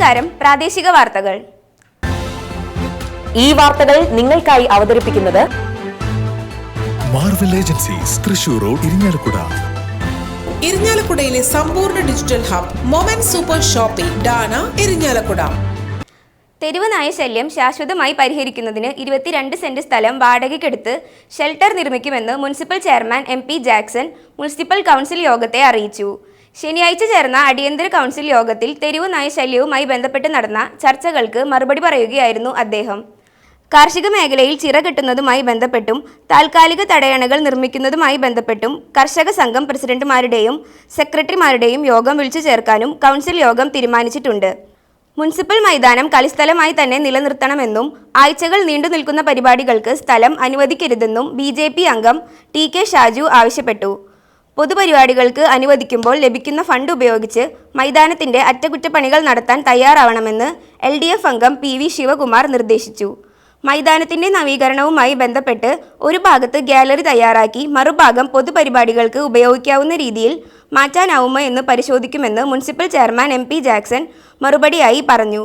നമസ്കാരം. പ്രാദേശിക വാർത്തകൾ. ഈ വാർത്തകൾ നിങ്ങൾക്കായി അവതരിപ്പിക്കുന്നത് Marvel agencies Thrissur road Irinjalakuda ഇരിഞ്ഞാലക്കുടയിലെ സമ്പൂർണ digital hub moment super shopping Dana Irinjalakuda തെരുവ് നായ ശല്യം ശാശ്വതമായി പരിഹരിക്കുന്നതിന് ഇരുപത്തിരണ്ട് സെന്റ് സ്ഥലം വാടകയ്ക്കെടുത്ത് shelter നിർമ്മിക്കുമെന്ന് municipal chairman M P Jackson municipal council യോഗത്തെ അറിയിച്ചു. ശനിയാഴ്ച ചേർന്ന അടിയന്തര കൗൺസിൽ യോഗത്തിൽ തെരുവ് നയശല്യവുമായി ബന്ധപ്പെട്ട് നടന്ന ചർച്ചകൾക്ക് മറുപടി പറയുകയായിരുന്നു അദ്ദേഹം. കാർഷിക മേഖലയിൽ ചിറ കെട്ടുന്നതുമായി ബന്ധപ്പെട്ടും താൽക്കാലിക തടയണകൾ നിർമ്മിക്കുന്നതുമായി ബന്ധപ്പെട്ടും കർഷക സംഘം പ്രസിഡന്റുമാരുടെയും സെക്രട്ടറിമാരുടെയും യോഗം വിളിച്ചു ചേർക്കാനും കൗൺസിൽ യോഗം തീരുമാനിച്ചിട്ടുണ്ട്. മുനിസിപ്പൽ മൈതാനം കളിസ്ഥലമായി തന്നെ നിലനിർത്തണമെന്നും ആഴ്ചകൾ നീണ്ടു നിൽക്കുന്ന പരിപാടികൾക്ക് സ്ഥലം അനുവദിക്കരുതെന്നും ബി അംഗം ടി കെ ഷാജു ആവശ്യപ്പെട്ടു. പൊതുപരിപാടികൾക്ക് അനുവദിക്കുമ്പോൾ ലഭിക്കുന്ന ഫണ്ട് ഉപയോഗിച്ച് മൈതാനത്തിന്റെ അറ്റകുറ്റപ്പണികൾ നടത്താൻ തയ്യാറാവണമെന്ന് എൽ ഡി എഫ് അംഗം പി വി ശിവകുമാർ നിർദ്ദേശിച്ചു. മൈതാനത്തിന്റെ നവീകരണവുമായി ബന്ധപ്പെട്ട് ഒരു ഭാഗത്ത് ഗാലറി തയ്യാറാക്കി മറുഭാഗം പൊതുപരിപാടികൾക്ക് ഉപയോഗിക്കാവുന്ന രീതിയിൽ മാറ്റാനാവുമോ എന്ന് പരിശോധിക്കുമെന്ന് municipal chairman M P Jackson മറുപടിയായി പറഞ്ഞു.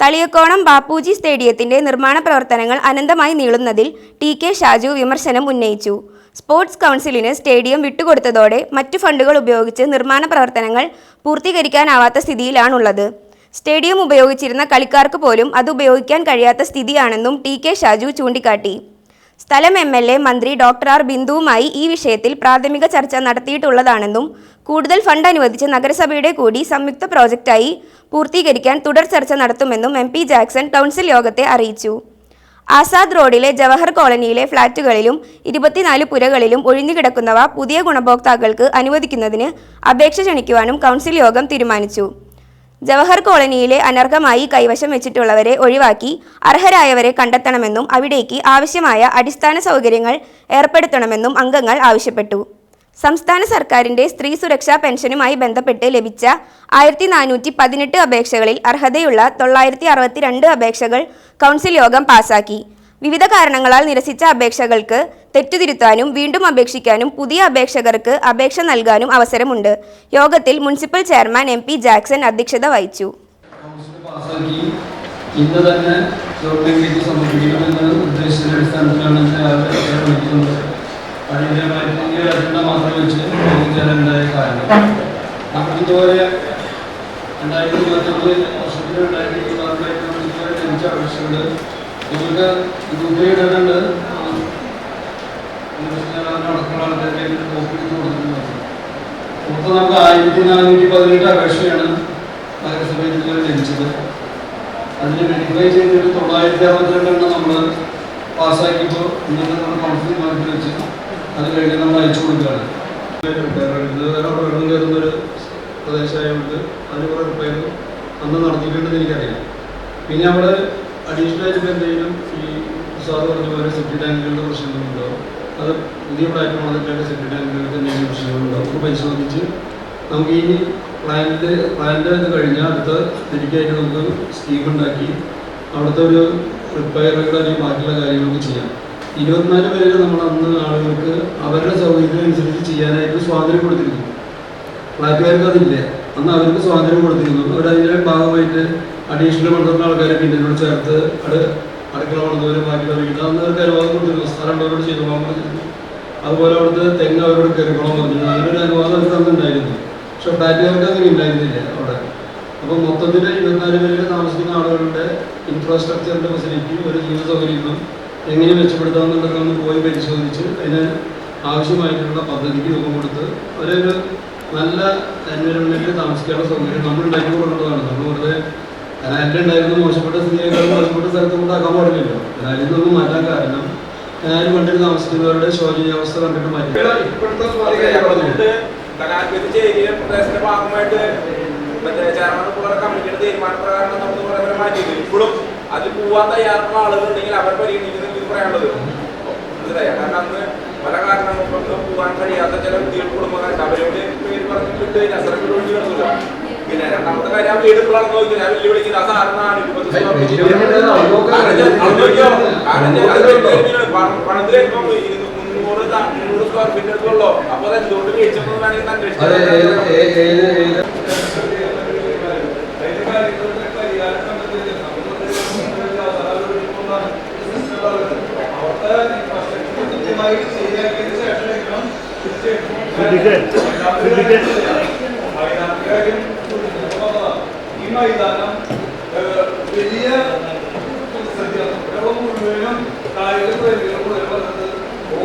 തളിയക്കോണം ബാപ്പുജി സ്റ്റേഡിയത്തിന്റെ നിർമ്മാണ പ്രവർത്തനങ്ങൾ അനന്തമായി നീളുന്നതിൽ ടി കെ ഷാജു വിമർശനം ഉന്നയിച്ചു. സ്പോർട്സ് കൗൺസിലിന് സ്റ്റേഡിയം വിട്ടുകൊടുത്തതോടെ മറ്റു ഫണ്ടുകൾ ഉപയോഗിച്ച് നിർമ്മാണ പ്രവർത്തനങ്ങൾ പൂർത്തീകരിക്കാനാവാത്ത സ്ഥിതിയിലാണുള്ളത്. സ്റ്റേഡിയം ഉപയോഗിച്ചിരുന്ന കളിക്കാർക്ക് പോലും അത് ഉപയോഗിക്കാൻ കഴിയാത്ത സ്ഥിതിയാണെന്നും ടി കെ ഷാജു ചൂണ്ടിക്കാട്ടി. സ്ഥലം എം എൽ എ മന്ത്രി ഡോക്ടർ ആർ. ബിന്ദുവുമായി ഈ വിഷയത്തിൽ പ്രാഥമിക ചർച്ച നടത്തിയിട്ടുള്ളതാണെന്നും കൂടുതൽ ഫണ്ട് അനുവദിച്ച് നഗരസഭയുടെ കൂടി സംയുക്ത പ്രോജക്റ്റായി പൂർത്തീകരിക്കാൻ തുടർ ചർച്ച നടത്തുമെന്നും എം പി ജാക്സൺ കൗൺസിൽ യോഗത്തെ അറിയിച്ചു. ആസാദ് റോഡിലെ ജവഹർ കോളനിയിലെ ഫ്ളാറ്റുകളിലും ഇരുപത്തിനാല് പുരകളിലും ഒഴിഞ്ഞുകിടക്കുന്നവ പുതിയ ഗുണഭോക്താക്കൾക്ക് അനുവദിക്കുന്നതിന് അപേക്ഷ ക്ഷണിക്കുവാനും കൗൺസിൽ യോഗം തീരുമാനിച്ചു. ജവഹർ കോളനിയിലെ അനർഹമായി കൈവശം വെച്ചിട്ടുള്ളവരെ ഒഴിവാക്കി അർഹരായവരെ കണ്ടെത്തണമെന്നും അവിടേക്ക് ആവശ്യമായ അടിസ്ഥാന സൗകര്യങ്ങൾ ഏർപ്പെടുത്തണമെന്നും അംഗങ്ങൾ ആവശ്യപ്പെട്ടു. സംസ്ഥാന സർക്കാരിന്റെ സ്ത്രീ സുരക്ഷാ പെൻഷനുമായി ബന്ധപ്പെട്ട് ലഭിച്ച ആയിരത്തി നാനൂറ്റി പതിനെട്ട് അപേക്ഷകളിൽ അർഹതയുള്ള തൊള്ളായിരത്തി അറുപത്തിരണ്ട് അപേക്ഷകൾ കൗൺസിൽ യോഗം പാസാക്കി. വിവിധ കാരണങ്ങളാൽ നിരസിച്ച അപേക്ഷകൾക്ക് തെറ്റുതിരുത്താനും വീണ്ടും അപേക്ഷിക്കാനും പുതിയ അപേക്ഷകർക്ക് അപേക്ഷ നൽകാനും അവസരമുണ്ട്. യോഗത്തിൽ municipal chairman M P Jackson അധ്യക്ഷത വഹിച്ചു. ഒരു അജണ്ട മാത്രം വെച്ച് ചോദിക്കാനുണ്ടായ കാരണം നമുക്കിതുപോലെ രണ്ടായിരത്തി ഇരുപത്തൊന്ന് വർഷത്തിൽ രണ്ടായിരത്തി ഇതുവരെ ലഭിച്ച അപേക്ഷകൾ നമുക്ക് ഉപയോഗിക്കേണ്ടത് അടക്കമുള്ള ആൾക്കാരുടെ കോപ്പിട്ട് കൊടുക്കുന്നത് മൊത്തം നമുക്ക് ആയിരത്തി നാനൂറ്റി പതിനെട്ട് അപേക്ഷയാണ് നഗരസഭയിൽ ഇതുവരെ ജനിച്ചത് അതിന് വെരിഫൈ ചെയ്തിട്ട് തൊള്ളായിരത്തി അറുപത്തിരണ്ടെണ്ണം നമ്മൾ പാസ്സാക്കിയപ്പോൾ ഇന്നത്തെ നമ്മൾ കൗൺസിലിംഗ് മാറ്റി വെച്ച് അത് കഴിഞ്ഞ് നമ്മൾ അയച്ചു കൊടുക്കുകയാണ്. ഇത് വേറെ വെള്ളം പ്രദേശമായതുകൊണ്ട് അതിന് റിപ്പയർ അന്ന് നടത്തിയിട്ടുണ്ടെന്ന് എനിക്കറിയാം. പിന്നെ അവിടെ അഡീഷണൽ ആയിട്ട് എന്തെങ്കിലും ഈ സാറ് പറഞ്ഞ പോലെ സെപ്റ്റി ടാങ്കുകളുടെ പ്രശ്നങ്ങളുണ്ടോ? അത് പുതിയ പ്ലാറ്റ്ഫോം വന്നിട്ടായിട്ട് സെപ്റ്റി ടാങ്കുകൾക്ക് എന്തെങ്കിലും പ്രശ്നങ്ങളുണ്ടോ? അത് പരിശോധിച്ച് നമുക്ക് ഈ പ്ലാനിന്റെ പ്ലാനിന്റെ ഇത് കഴിഞ്ഞാൽ അടുത്ത ശരിക്കായിട്ട് നമുക്ക് സ്കീം ഉണ്ടാക്കി അവിടുത്തെ ഒരു റിപ്പയറുകൾ അല്ലെങ്കിൽ ബാക്കിയുള്ള കാര്യങ്ങളൊക്കെ ചെയ്യാം. ഇരുപത്തിനാല് പേര് നമ്മൾ അന്ന് ആളുകൾക്ക് അവരുടെ സൗകര്യത്തിനനുസരിച്ച് ചെയ്യാനായിട്ട് സ്വാതന്ത്ര്യം കൊടുത്തിരുന്നു. ഫ്ലാറ്റുകാർക്ക് അതില്ല? അന്ന് അവർക്ക് സ്വാതന്ത്ര്യം കൊടുത്തിരുന്നു. അവർ അതിന്റെ ഭാഗമായിട്ട് അഡീഷണൽ കൊണ്ടുവരുന്ന ആൾക്കാരെ പിന്നീട് ചേർത്ത് അത് അടുക്കള കൊണ്ടുവരും ബാക്കി പറഞ്ഞിട്ട് അന്ന് അവർക്ക് അനുവാദം കൊടുത്തിരുന്നു. സ്ഥലം ഉള്ളവരോട് ചെയ്തു. പറഞ്ഞിരുന്നു അതുപോലെ അവിടുത്തെ തെങ്ങ് അവരോട് കയറിക്കോളാൻ പറഞ്ഞിരുന്നു. അതിനൊരു അനുവാദം അവർക്ക് തന്നിട്ടുണ്ടായിരുന്നു പക്ഷെ ഫ്ലാറ്റുകാർക്ക് അങ്ങനെ ഉണ്ടായിരുന്നില്ല അവിടെ. അപ്പോൾ മൊത്തത്തിൽ ഇരുപത്തിനാല് പേരിൽ താമസിക്കുന്ന ആളുകളുടെ ഇൻഫ്രാസ്ട്രക്ചറിന്റെ ഫെസിലിറ്റി ഒരു ജീവിത സൗകര്യങ്ങളും എങ്ങനെ മെച്ചപ്പെടുത്താമെന്നുള്ളതൊക്കെ ഒന്ന് പോയി പരിശോധിച്ച് അതിന് ആവശ്യമായിട്ടുള്ള പദ്ധതിക്ക് രൂപം കൊടുത്ത് അവരൊരു നല്ല എൻവയോൺമെന്റിൽ താമസിക്കാനുള്ള സൗകര്യം നമ്മൾ ഉണ്ടാക്കി കൊടുക്കേണ്ടതാണ്. നമ്മൾ വെറുതെ കനാലിൽ ഉണ്ടായിരുന്ന മോശപ്പെട്ട സ്ഥിതിയേക്കാൾ മോശപ്പെട്ട സ്ഥലത്ത് കൊണ്ടാക്കാൻ പാടില്ലല്ലോ. കനാലിൽ നിന്നൊന്നും മാറ്റാൻ കാരണം കനാലിൽ കണ്ടിട്ട് താമസിക്കുന്നവരുടെ ശോചനീയാവസ്ഥ കണ്ടിട്ട് മാറ്റി. ഇപ്പോഴത്തെ സ്വാധീനം കലാൽപ്പറ്റിച്ച ഏരിയ പ്രദേശത്തിന്റെ ഭാഗമായിട്ട് മറ്റേ ചേർമാനപ്പുള്ള കമ്മിറ്റിയുടെ തീരുമാനപ്രകാരം നമ്മൾ കുറെ പേരെ മാറ്റിയത് ഇപ്പോഴും അതിൽ പോവാൻ തയ്യാറുള്ള ആളുകളുണ്ടെങ്കിൽ അവർ പരിഗണിക്കുന്നത് പറയാനുള്ളത് മനസ്സിലായോ? കാരണം അന്ന് പല കാരണങ്ങൾ കൊണ്ട് പോകാൻ കഴിയാത്ത ചില വ്യക്തികൾ കുടുംബക്കാരുണ്ട്. അവരോട് പേര് പറഞ്ഞ് വിട്ട് നസറം ഒഴിഞ്ഞു കിടന്നില്ല പിന്നെ രണ്ടാമത്തെ കാര്യം ആ വീട് ഇപ്പോഴാണ് നോക്കുന്നത് ഞാൻ വെല്ലുവിളിക്കുന്നത് ആ സാറിനാണ് പണത്തിൽ ഇപ്പം മുന്നൂറ് മുന്നൂറ് സ്ക്വയർ ഫീറ്റ് എടുത്തുള്ളൂ അപ്പൊ അത് എന്തുകൊണ്ട് വീഴ്ച വേണമെങ്കിൽ ശേഷമായിരിക്കണം മൈതാനക്കാരും ഈ മൈതാനം വലിയ മുഴുവനും കായിക വന്നത്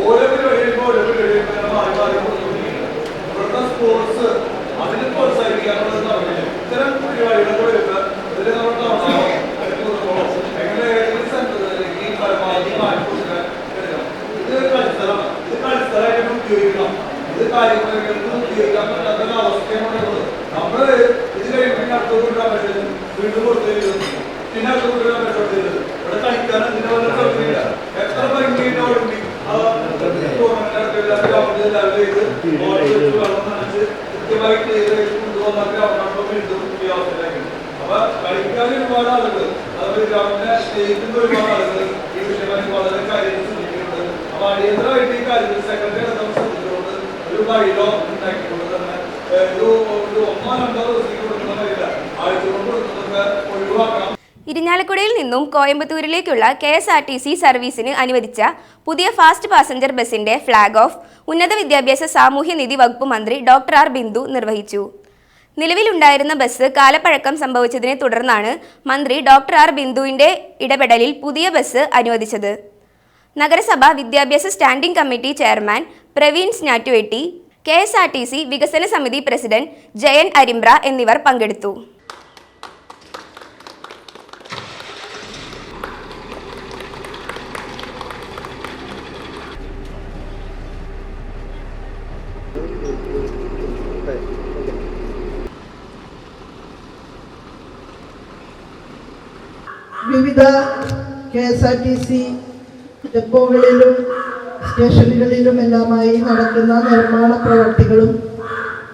ഓരോ പരിപാടികൾക്കും ഓരോ പരിപാടികൾക്കും മാറി മാറി അപ്പൊ കളിക്കാൻ ഒരുപാട് ആളുകൾ അതുപോലെ ഗ്രൗണ്ടിനെ സ്നേഹിക്കുന്ന ഒരുപാട് ആളുകൾ ഈ വിഷയമായി വളരെ കാര്യങ്ങൾ ശ്രദ്ധിക്കുന്നുണ്ട് അപ്പൊ അടിയന്തരമായിട്ട് ഈ കാര്യത്തിൽ സെക്രട്ടറി നമ്മൾ ശ്രദ്ധിച്ചുകൊണ്ട് ഒരു വഴിയിലോ ഉണ്ടാക്കിക്കൊണ്ട് തന്നെ ഒരു ഒന്നോ രണ്ടോ ദിവസത്തേക്ക് കൊടുക്കുന്ന വരില്ല ആഴ്ച കൊണ്ട് കൊടുക്കുന്നതൊക്കെ ഒഴിവാക്കണം. ഇരിഞ്ഞാലക്കുടയിൽ നിന്നും കോയമ്പത്തൂരിലേക്കുള്ള K S R T C സർവീസിന് അനുവദിച്ച പുതിയ ഫാസ്റ്റ് പാസഞ്ചർ ബസിന്റെ ഫ്ളാഗ് ഓഫ് ഉന്നത വിദ്യാഭ്യാസ സാമൂഹ്യനിധി വകുപ്പ് മന്ത്രി ഡോക്ടർ ആർ ബിന്ദു നിർവഹിച്ചു. നിലവിലുണ്ടായിരുന്ന ബസ് കാലപ്പഴക്കം സംഭവിച്ചതിനെ തുടർന്നാണ് മന്ത്രി ഡോക്ടർ ആർ ബിന്ദുവിന്റെ ഇടപെടലിൽ പുതിയ ബസ് അനുവദിച്ചത്. നഗരസഭ വിദ്യാഭ്യാസ standing committee chairman Praveen സ്നാറ്റുവെട്ടി K S R T C വികസന സമിതി പ്രസിഡന്റ് ജയൻ അരിമ്പ്ര എന്നിവർ പങ്കെടുത്തു. വിവിധ K S R T C ഡെപ്പോകളിലും സ്റ്റേഷനുകളിലുമെല്ലാമായി നടക്കുന്ന നിർമ്മാണ പ്രവർത്തികളും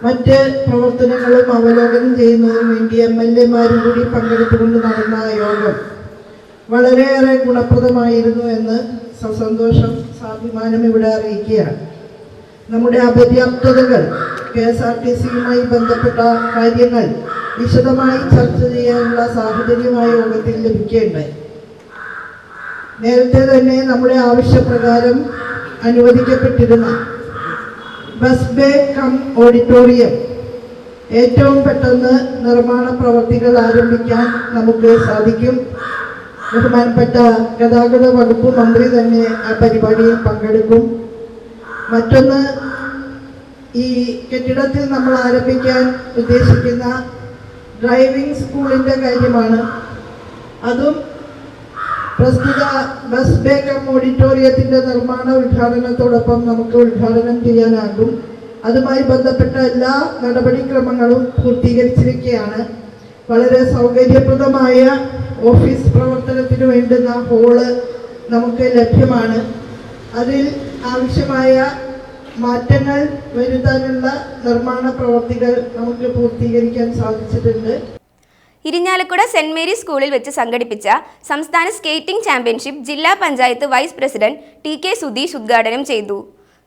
മറ്റ് പ്രവർത്തനങ്ങളും അവലോകനം ചെയ്യുന്നതിന് വേണ്ടി എം എൽ എമാരും കൂടി പങ്കെടുത്തുകൊണ്ട് നടന്ന യോഗം വളരെയേറെ ഗുണപ്രദമായിരുന്നു എന്ന് സസന്തോഷം സ്വാഭിമാനം ഇവിടെ അറിയിക്കുകയാണ്. നമ്മുടെ അപര്യാപ്തതകൾ കെ എസ് ആർ ടി സിയുമായി ബന്ധപ്പെട്ട കാര്യങ്ങൾ വിശദമായി ചർച്ച ചെയ്യാനുള്ള സാഹചര്യമായി യോഗത്തിൽ ലഭിക്കുകയുണ്ടായി നേരത്തെ തന്നെ നമ്മുടെ ആവശ്യപ്രകാരം അനുവദിക്കപ്പെട്ടിരുന്ന ബസ് ബേ കം ഓഡിറ്റോറിയം ഏറ്റവും പെട്ടെന്ന് നിർമ്മാണ പ്രവർത്തികൾ ആരംഭിക്കാൻ നമുക്ക് സാധിക്കും. ബഹുമാനപ്പെട്ട ഗതാഗത വകുപ്പ് മന്ത്രി തന്നെ ആ പരിപാടിയിൽ പങ്കെടുക്കും. മറ്റൊന്ന് ഈ കെട്ടിടത്തിൽ നമ്മൾ ആരംഭിക്കാൻ ഉദ്ദേശിക്കുന്ന ഡ്രൈവിംഗ് സ്കൂളിന്റെ കാര്യമാണ്. അതും പ്രസ്തുത ബസ് ബേക്കം ഓഡിറ്റോറിയത്തിന്റെ നിർമ്മാണ ഉദ്ഘാടനത്തോടൊപ്പം നമുക്ക് ഉദ്ഘാടനം ചെയ്യാനാകും. അതുമായി ബന്ധപ്പെട്ട എല്ലാ നടപടിക്രമങ്ങളും പൂർത്തീകരിച്ചിരിക്കുകയാണ്. വളരെ സൗകര്യപ്രദമായ ഓഫീസ് പ്രവർത്തനത്തിന് വേണ്ടുന്ന ഹോൾ നമുക്ക് ലഭ്യമാണ്. അതിൽ ആവശ്യമായ മാറ്റങ്ങൾ വരുത്താനുള്ള നിർമ്മാണ പ്രവർത്തികൾ നമുക്ക് പൂർത്തീകരിക്കാൻ സാധിച്ചിട്ടുണ്ട്. ഇരിഞ്ഞാലക്കുട സെന്റ് മേരീസ് സ്കൂളിൽ വെച്ച് സംഘടിപ്പിച്ച സംസ്ഥാന സ്കേറ്റിംഗ് ചാമ്പ്യൻഷിപ്പ് ജില്ലാ panchayat vice president T K Sudheesh ഉദ്ഘാടനം ചെയ്തു.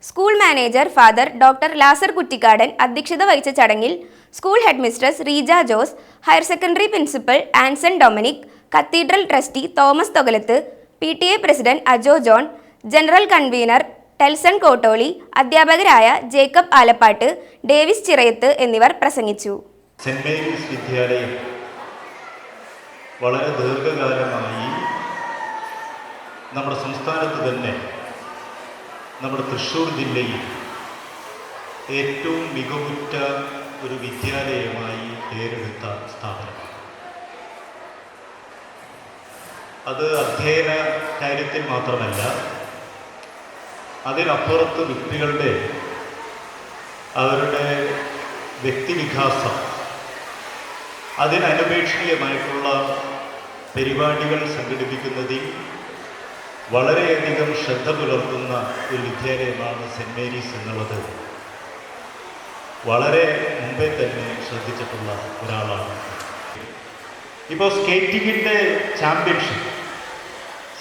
School manager father doctor Lazar Kuttikkadan അധ്യക്ഷത വഹിച്ച ചടങ്ങിൽ school headmistress Reeja Jose higher secondary principal Anson Dominic cathedral trustee Thomas Thokalath P president Ajo John general convener Telson Kottoli അധ്യാപകരായ Jacob Alappad Davis Chirayath എന്നിവർ പ്രസംഗിച്ചു. വിദ്യാലയം വളരെ ദീർഘകാലമായി നമ്മുടെ സംസ്ഥാനത്ത് തന്നെ നമ്മുടെ തൃശ്ശൂർ ജില്ലയിൽ ഏറ്റവും മികവുറ്റ ഒരു വിദ്യാലയമായി പേരെടുത്ത സ്ഥാപനം. അത് അധ്യയന കാര്യത്തിൽ മാത്രമല്ല അതിനപ്പുറത്ത് വ്യക്തികളുടെ അവരുടെ വ്യക്തിവികാസം അതിനനുപേക്ഷീയമായിട്ടുള്ള പരിപാടികൾ സംഘടിപ്പിക്കുന്നതിൽ വളരെയധികം ശ്രദ്ധ പുലർത്തുന്ന ഒരു വിദ്യാലയമാണ് സെന്റ് മേരീസ് എന്നുള്ളത്. വളരെ മുമ്പേ തന്നെ ശ്രദ്ധിച്ചിട്ടുള്ള ഒരാളാണ്. ഇപ്പോൾ സ്കേറ്റിങ്ങിന്റെ ചാമ്പ്യൻഷിപ്പ്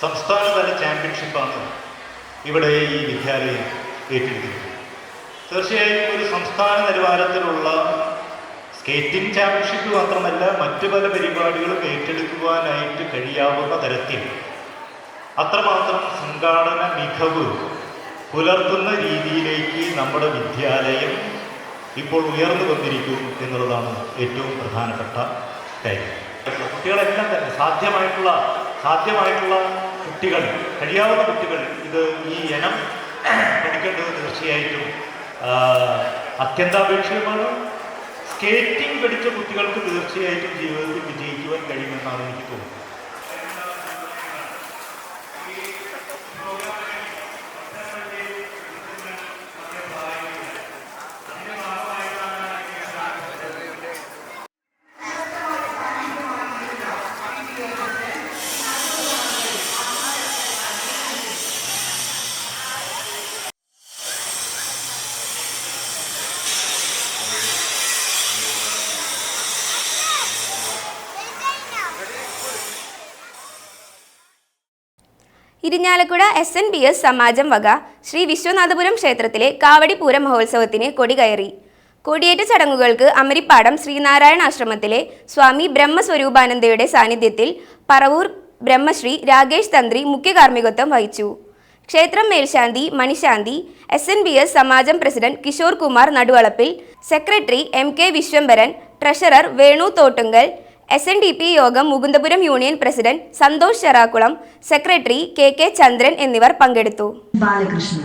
സംസ്ഥാനതല ചാമ്പ്യൻഷിപ്പാണ് ഇവിടെ ഈ വിദ്യാലയം ഏറ്റെടുത്തിരിക്കുന്നത് തീർച്ചയായും ഒരു സംസ്ഥാന നിലവാരത്തിലുള്ള സ്കേറ്റിംഗ് ചാമ്പ്യൻഷിപ്പ് മാത്രമല്ല മറ്റു പല പരിപാടികളും ഏറ്റെടുക്കുവാനായിട്ട് കഴിയാവുന്ന തരത്തിൽ അത്രമാത്രം സംഘാടന മികവ് പുലർത്തുന്ന രീതിയിലേക്ക് നമ്മുടെ വിദ്യാലയം ഇപ്പോൾ ഉയർന്നു വന്നിരിക്കും എന്നുള്ളതാണ് ഏറ്റവും പ്രധാനപ്പെട്ട കാര്യം. കുട്ടികളെല്ലാം തന്നെ സാധ്യമായിട്ടുള്ള സാധ്യമായിട്ടുള്ള കുട്ടികൾ കഴിയാവുന്ന കുട്ടികൾ ഇത് ഈ ഇനം പഠിക്കേണ്ടത് തീർച്ചയായിട്ടും അത്യന്താപേക്ഷിതമാണ് സ്കേറ്റിംഗ് പഠിച്ച കുട്ടികൾക്ക് തീർച്ചയായിട്ടും ജീവിതത്തിൽ വിജയിക്കുവാൻ കഴിയുമെന്നാണ് എനിക്ക് തോന്നുന്നത്. Irinjalakuda S N B S Samajam വക ശ്രീ വിശ്വനാഥപുരം ക്ഷേത്രത്തിലെ കാവടി പൂര മഹോത്സവത്തിന് കൊടി കയറി കൊടിയേറ്റ ചടങ്ങുകൾക്ക് അമരിപ്പാടം ശ്രീനാരായണ ആശ്രമത്തിലെ സ്വാമി ബ്രഹ്മസ്വരൂപാനന്ദയുടെ സാന്നിധ്യത്തിൽ പറവൂർ ബ്രഹ്മശ്രീ രാകേഷ് തന്ത്രി മുഖ്യ കാർമ്മികത്വം വഹിച്ചു. ക്ഷേത്രം മേൽശാന്തി Manisanthi S N B S Samajam president Kishore Kumar Naduvalappil secretary M K Viswambharan treasurer Venu Thottungal S N D P Yogam Mukundapuram union president Santhosh Cherakulam secretary K K Chandran എന്നിവർ പങ്കെടുത്തു. ബാലകൃഷ്ണൻ.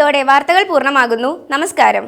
ഇതോടെ വാർത്തകൾ പൂർണമാകുന്നു. നമസ്കാരം.